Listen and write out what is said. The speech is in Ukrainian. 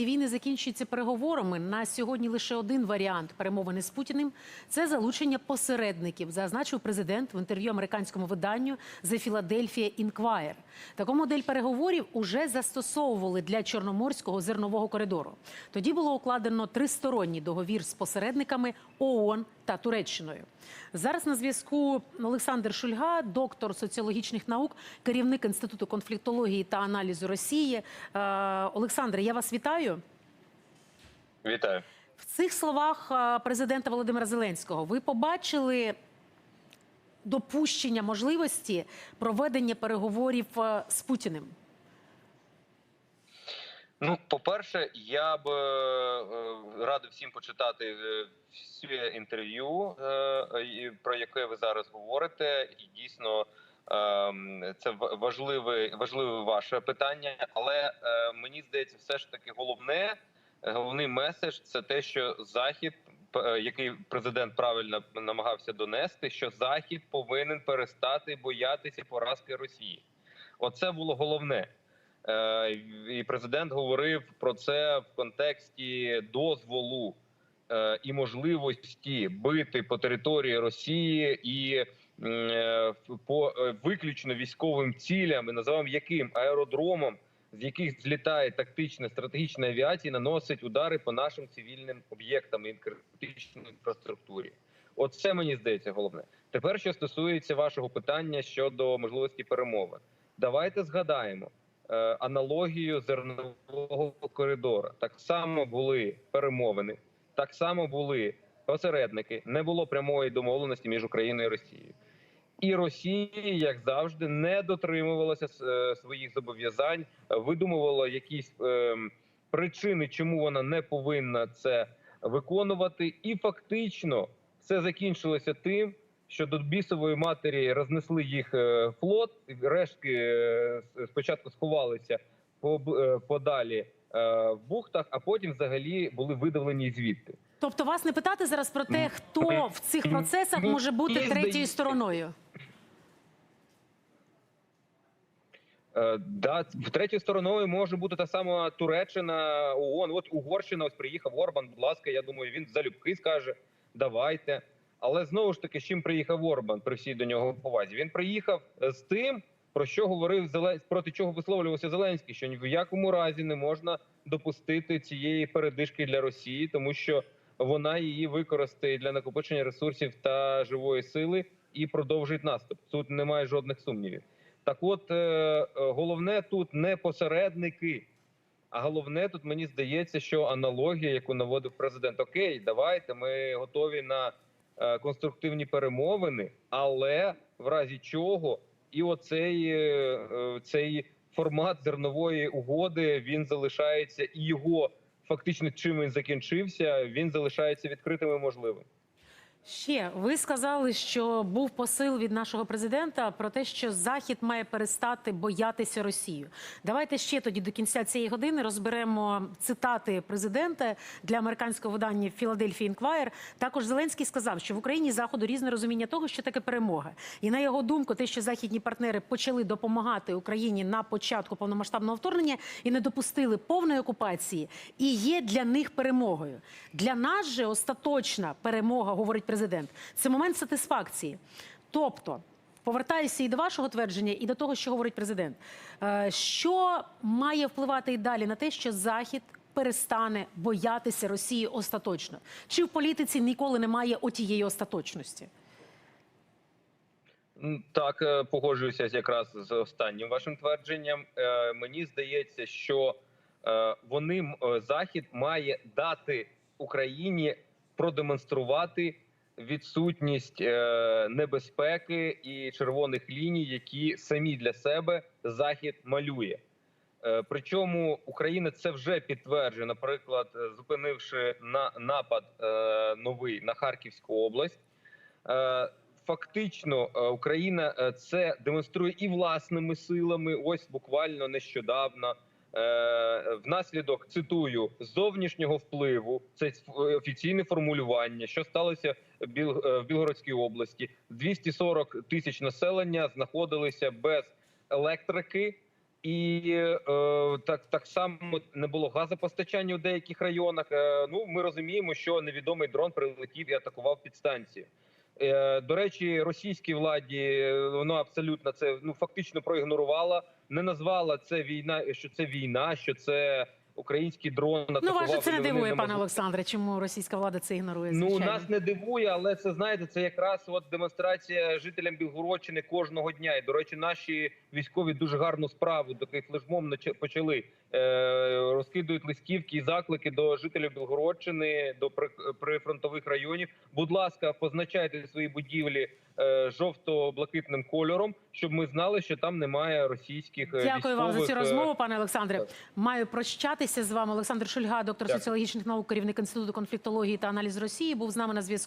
ці війни закінчуються переговорами. На сьогодні лише один варіант перемовини з Путіним це залучення посередників, зазначив президент в інтерв'ю американському виданню The Philadelphia Inquirer. Таку модель переговорів уже застосовували для чорноморського зернового коридору. Тоді було укладено тристоронній договір з посередниками ООН та Туреччиною. Зараз на зв'язку Олександр Шульга, доктор соціологічних наук, керівник інституту конфліктології та аналізу Росії. Е, Олександре, я вас вітаю. Вітаю. В цих словах е, президента Володимира Зеленського ви побачили допущення можливості проведення переговорів е, з Путіним. Ну, по-перше, я б е, радив всім почитати всі інтерв'ю, про яке ви зараз говорите, і дійсно. Е, Це ва- важливе, важливе ваше питання, але е, мені здається, все ж таки головне, головний меседж це те, що захід, е, який президент правильно намагався донести, що захід повинен перестати боятися поразки Росії. Оце було головне. Е, І президент говорив про це в контексті дозволу і можливості бити по території Росії і по е, виключно військовим цілям, і називаємо яким аеродромом, з яких злітає тактична стратегічна авіація, наносить удари по нашим цивільним об'єктам і критичній інфраструктурі. Оце мені здається головне. Тепер, що стосується вашого питання щодо можливості перемови, давайте згадаємо е, аналогію зернового коридора. Так само були перемовини, так само були посередники. Не було прямої домовленості між Україною і Росією. І Росія, як завжди, не дотримувалася е, своїх зобов'язань, видумувала якісь е, причини, чому вона не повинна це виконувати, і фактично все закінчилося тим, що до бісової матері рознесли їх е, флот. Рештки е, спочатку сховалися подалі в бухтах, а потім взагалі були видавлені звідти. Тобто, вас не питати зараз про те, хто в цих процесах може бути третьою стороною. Е, Да, третьою стороною може бути та сама Туреччина, ООН. От Угорщина, ось приїхав Орбан. Будь ласка, я думаю, він залюбки скаже давайте. Але знову ж таки, з чим приїхав Орбан при всій до нього повазі? Він приїхав е, з тим, про що говорив Зеленський, проти чого висловлювався Зеленський, що ні в якому разі не можна допустити цієї передишки для Росії, тому що вона її використає для накопичення ресурсів та живої сили і продовжить наступ. Тут немає жодних сумнівів. Так, от е, е, головне тут не посередники, а головне тут мені здається, що аналогія, яку наводив президент, окей, давайте ми готові на е, конструктивні перемовини, але в разі чого і оцей цей формат зернової угоди він залишається, і його фактично чим він закінчився, він залишається відкритим і можливим. Ще ви сказали, що був посил від нашого президента про те, що Захід має перестати боятися Росію. Давайте ще тоді до кінця цієї години розберемо цитати президента для американського видання Philadelphia Inquirer. Також Зеленський сказав, що в Україні заходу різне розуміння того, що таке перемога. І на його думку, те, що західні партнери почали допомагати Україні на початку повномасштабного вторгнення і не допустили повної окупації, і є для них перемогою. Для нас же остаточна перемога, говорить президент, це момент сатисфакції. Тобто, повертаюся і до вашого твердження, і до того, що говорить президент. Е, Що має впливати і далі на те, що Захід перестане боятися Росії остаточно? Чи в політиці ніколи немає отієї остаточності? Так, е, погоджуюся якраз з останнім вашим твердженням. Е, Мені здається, що вони захід має дати Україні продемонструвати відсутність е, небезпеки і червоних ліній, які самі для себе захід малює. Е, Причому Україна це вже підтверджує, наприклад, е, зупинивши на напад новий на Харківську область. Фактично, Україна це демонструє і власними силами. Ось буквально нещодавно. Е, Внаслідок цитую зовнішнього впливу, це ф- офіційне формулювання, що сталося в е, Білгородській області. 240 тисяч населення знаходилися без електрики І е, так, так само не було газопостачання у деяких районах. Е, ну, ми розуміємо, що невідомий дрон прилетів і атакував підстанцію. Е, до речі, російській владі е, воно абсолютно це ну фактично проігнорувала, не назвала це війна, що це війна, що це український дрон. Ну вас же це не дивує, не пане Олександре. Чому російська влада це ігнорує? Ну нас не дивує, але це знаєте, це якраз от демонстрація жителям Білгородщини кожного дня. І до речі, наші військові дуже гарну справу такий флешмом почали е, розкидують листівки і заклики до жителів Білгородщини, до при- прифронтових районів. Будь ласка, позначайте свої будівлі жовто-блакитним кольором, щоб ми знали, що там немає російських е, Дякую вам за цю е, розмову, пане Олександре. Маю прощатися з вами. Олександр Шульга, доктор Дякую. соціологічних наук, керівник інституту конфліктології та аналізу Росії, був з нами на зв'язку.